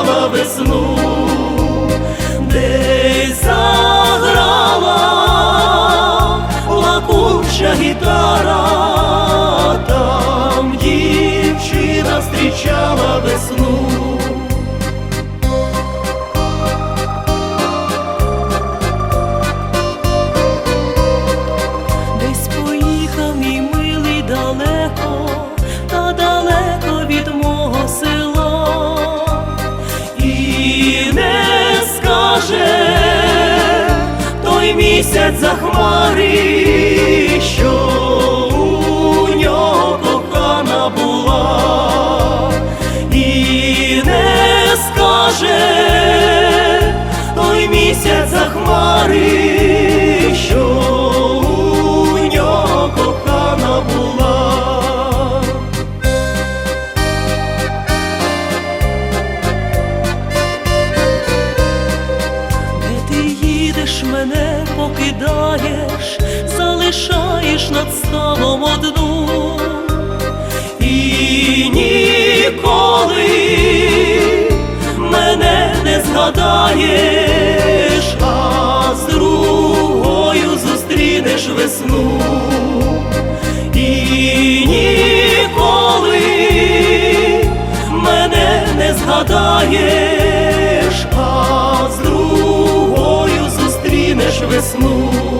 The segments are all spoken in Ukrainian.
зустрічала весну, десь заграла плакуча гітара, там дівчина зустрічала весну. Далеко, місяць за хмари, що у нього кохана була, і не скаже той місяць за хмари, над ставом одну і ніколи мене не згадаєш, а з другою зустрінеш весну і ніколи мене не згадаєш, а з другою зустрінеш весну.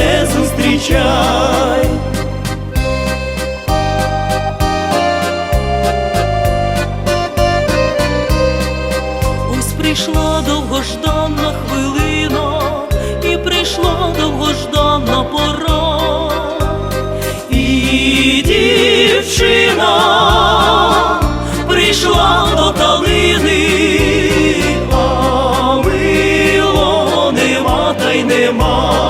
мене зустрічай. Ось прийшла довгожданна хвилина, і прийшла довгожданна пора, і дівчина прийшла до калини, нема та й нема,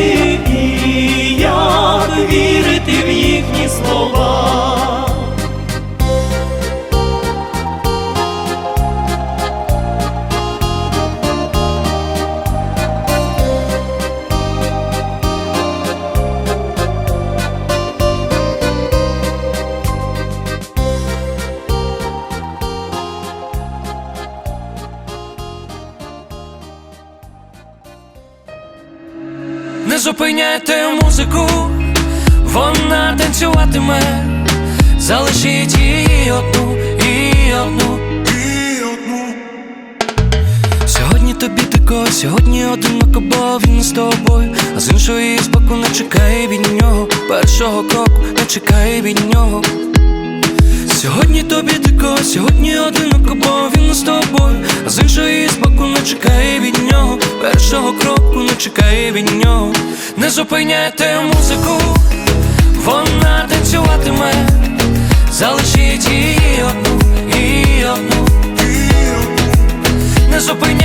Не зупиняйте музику, вона танцюватиме, залишіть її одну і одну. І одну. Сьогодні тобі дико, сьогодні одиноко, бо він з тобою, а з іншої з не чекай від нього, першого кроку не чекай від нього. Сьогодні тобі дико, сьогодні одиноко, бо він з тобою, а з іншої з боку не чекає від нього, першого кроку не чекає від нього, не зупиняйте музику, вона танцюватиме, залишіть її одну і одну. Не зупиняйте